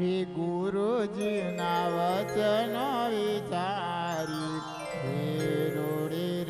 હે ગુરુજીના વચનો વિચારી. હે રોડે